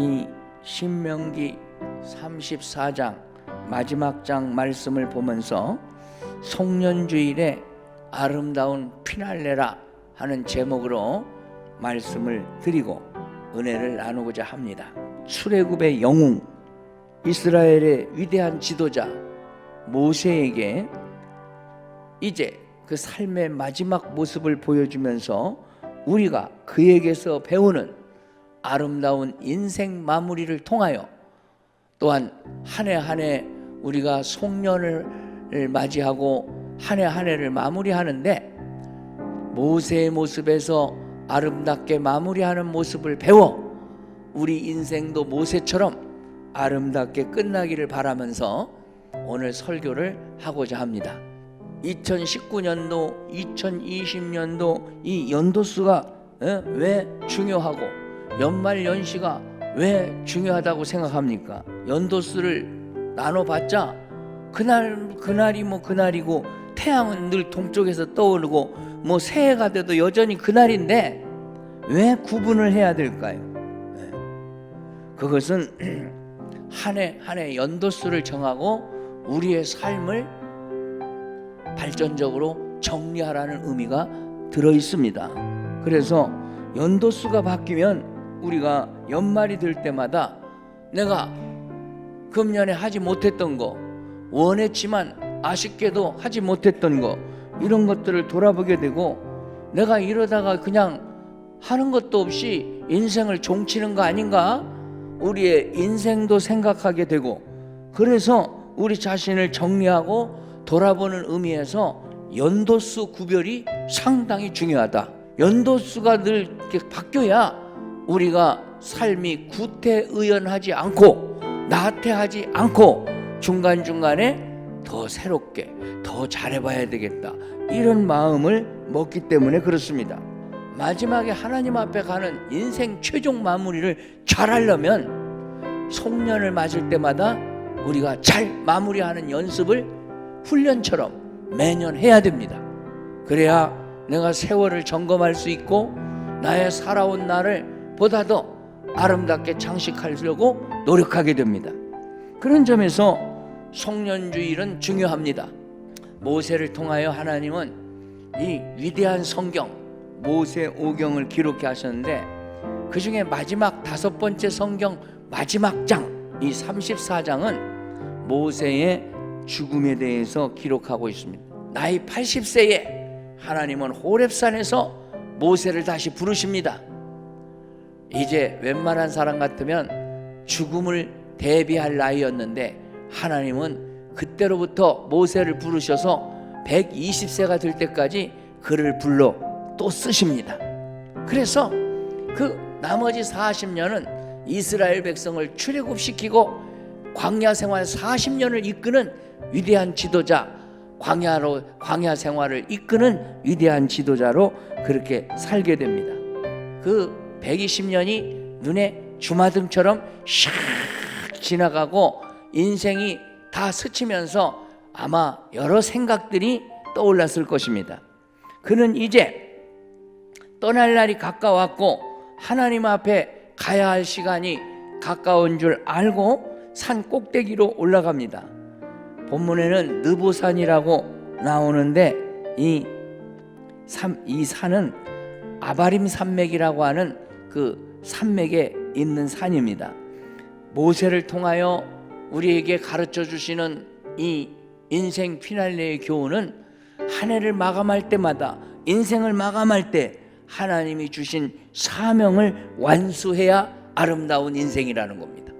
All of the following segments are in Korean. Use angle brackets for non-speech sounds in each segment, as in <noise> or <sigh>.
이 신명기 34장 마지막 장 말씀을 보면서 송년주일의 아름다운 피날레라 하는 제목으로 말씀을 드리고 은혜를 나누고자 합니다. 출애굽의 영웅 이스라엘의 위대한 지도자 모세에게 이제 그 삶의 마지막 모습을 보여주면서 우리가 그에게서 배우는 아름다운 인생 마무리를 통하여 또한 한 해 한 해 우리가 송년을 맞이하고 한 해 한 해를 마무리하는데 모세의 모습에서 아름답게 마무리하는 모습을 배워 우리 인생도 모세처럼 아름답게 끝나기를 바라면서 오늘 설교를 하고자 합니다. 2019년도, 2020년도 이 연도수가 어, 왜 중요하고 연말 연시가 왜 중요하다고 생각합니까? 연도수를 나눠봤자 그날 그날이 뭐 그날이고 태양은 늘 동쪽에서 떠오르고 뭐 새해가 돼도 여전히 그날인데 왜 구분을 해야 될까요? 네. 그것은 <clears throat> 한 해 한 해 연도수를 정하고 우리의 삶을 발전적으로 정리하라는 의미가 들어 있습니다. 그래서 연도수가 바뀌면 우리가 연말이 될 때마다 내가 금년에 하지 못했던 거 원했지만 아쉽게도 하지 못했던 거 이런 것들을 돌아보게 되고 내가 이러다가 그냥 하는 것도 없이 인생을 종치는 거 아닌가? 우리의 인생도 생각하게 되고 그래서 우리 자신을 정리하고 돌아보는 의미에서 연도수 구별이 상당히 중요하다. 연도수가 늘 바뀌어야 우리가 삶이 구태의연하지 않고 나태하지 않고 중간중간에 더 새롭게 더 잘해봐야 되겠다. 이런 마음을 먹기 때문에 그렇습니다. 마지막에 하나님 앞에 가는 인생 최종 마무리를 잘하려면 송년을 맞을 때마다 우리가 잘 마무리하는 연습을 훈련처럼 매년 해야 됩니다. 그래야 내가 세월을 점검할 수 있고 나의 살아온 날을 보다 더 아름답게 장식하려고 노력하게 됩니다. 그런 점에서 송년주일은 중요합니다. 모세를 통하여 하나님은 이 위대한 성경 모세 오경을 기록해 하셨는데 그 중에 마지막 다섯 번째 성경 마지막 장 이 34장은 모세의 죽음에 대해서 기록하고 있습니다. 나이 80세에 하나님은 호렙산에서 모세를 다시 부르십니다. 이제 웬만한 사람 같으면 죽음을 대비할 나이였는데 하나님은 그때로부터 모세를 부르셔서 120세가 될 때까지 그를 불러 또 쓰십니다. 그래서 그 나머지 40년은 이스라엘 백성을 출애굽시키고 광야 생활 40년을 이끄는 위대한 지도자 광야로 광야 생활을 이끄는 위대한 지도자로 그렇게 살게 됩니다. 그 120년이 눈에 주마등처럼 샥 지나가고 인생이 다 스치면서 아마 여러 생각들이 떠올랐을 것입니다. 그는 이제 떠날 날이 가까웠고 하나님 앞에 가야 할 시간이 가까운 줄 알고 산 꼭대기로 올라갑니다. 본문에는 느보산이라고 나오는데 이, 산, 이 산은 아바림 산맥이라고 하는 그 산맥에 있는 산입니다. 모세를 통하여 우리에게 가르쳐 주시는 이 인생 피날레의 교훈은 한 해를 마감할 때마다 인생을 마감할 때 하나님이 주신 사명을 완수해야 아름다운 인생이라는 겁니다.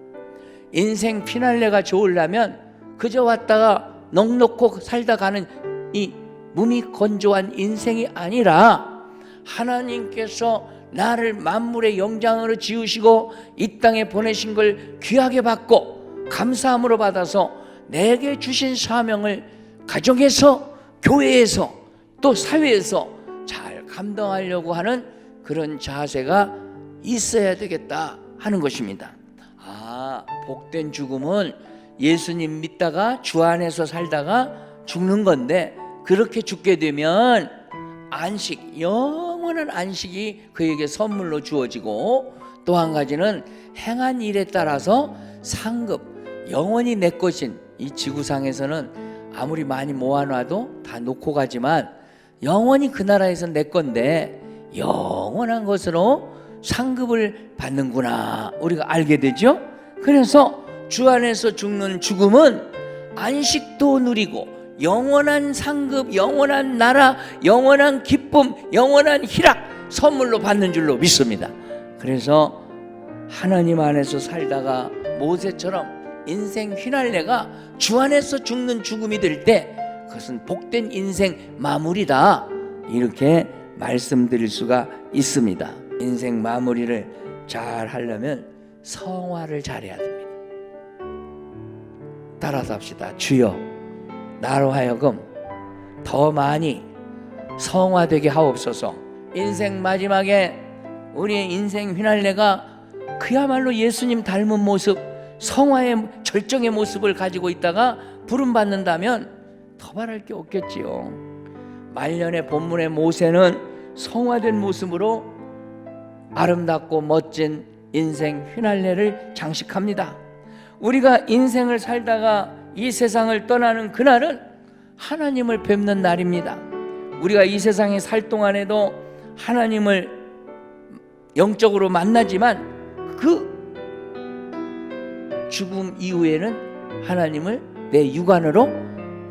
인생 피날레가 좋으려면 그저 왔다가 넉넉고 살다 가는 이 몸이 건조한 인생이 아니라 하나님께서 나를 만물의 영장으로 지으시고 이 땅에 보내신 걸 귀하게 받고 감사함으로 받아서 내게 주신 사명을 가정에서 교회에서 또 사회에서 잘 감당하려고 하는 그런 자세가 있어야 되겠다 하는 것입니다. 아, 복된 죽음은 예수님 믿다가 주 안에서 살다가 죽는 건데 그렇게 죽게 되면 안식 영원히 영원한 안식이 그에게 선물로 주어지고 또 한 가지는 행한 일에 따라서 상급 영원히 내 것인 이 지구상에서는 아무리 많이 모아놔도 다 놓고 가지만 영원히 그 나라에서 내 건데 영원한 것으로 상급을 받는구나 우리가 알게 되죠. 그래서 주 안에서 죽는 죽음은 안식도 누리고 영원한 상급, 영원한 나라, 영원한 기쁨, 영원한 희락 선물로 받는 줄로 믿습니다. 그래서 하나님 안에서 살다가 모세처럼 인생 휘날레가 주 안에서 죽는 죽음이 될 때 그것은 복된 인생 마무리다. 이렇게 말씀드릴 수가 있습니다. 인생 마무리를 잘 하려면 성화를 잘해야 됩니다. 따라서 합시다. 주여, 나로 하여금 더 많이 성화되게 하옵소서. 인생 마지막에 우리의 인생 휘날레가 그야말로 예수님 닮은 모습, 성화의 절정의 모습을 가지고 있다가 부름 받는다면 더 바랄 게 없겠지요. 말년의 본문의 모세는 성화된 모습으로 아름답고 멋진 인생 휘날레를 장식합니다. 우리가 인생을 살다가 이 세상을 떠나는 그날은 하나님을 뵙는 날입니다. 우리가 이 세상에 살 동안에도 하나님을 영적으로 만나지만 그 죽음 이후에는 하나님을 내 육안으로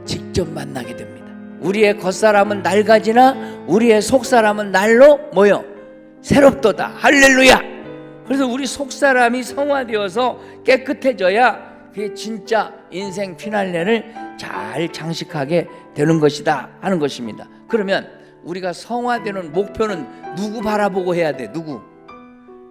직접 만나게 됩니다. 우리의 겉사람은 낡아지나 우리의 속사람은 날로 모여 새롭도다. 할렐루야. 그래서 우리 속사람이 성화되어서 깨끗해져야 그게 진짜 인생 피날레를 잘 장식하게 되는 것이다 하는 것입니다. 그러면 우리가 성화되는 목표는 누구 바라보고 해야 돼? 누구?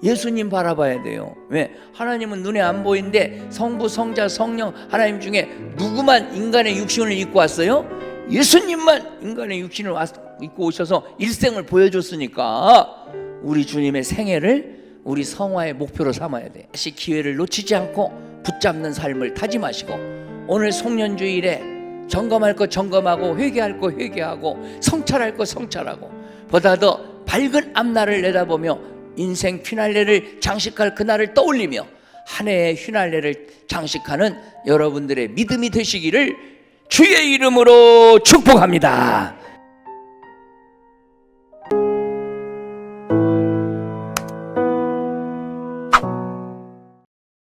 예수님 바라봐야 돼요. 왜? 하나님은 눈에 안 보이는데 성부, 성자, 성령 하나님 중에 누구만 인간의 육신을 입고 왔어요? 예수님만 인간의 육신을 왔- 입고 오셔서 일생을 보여줬으니까 우리 주님의 생애를 우리 성화의 목표로 삼아야 돼. 다시 기회를 놓치지 않고 붙잡는 삶을 다짐하시고 오늘 송년주일에 점검할 거 점검하고 회개할 거 회개하고 성찰할 거 성찰하고 보다 더 밝은 앞날을 내다보며 인생 휘날레를 장식할 그날을 떠올리며 한 해의 휘날레를 장식하는 여러분들의 믿음이 되시기를 주의 이름으로 축복합니다.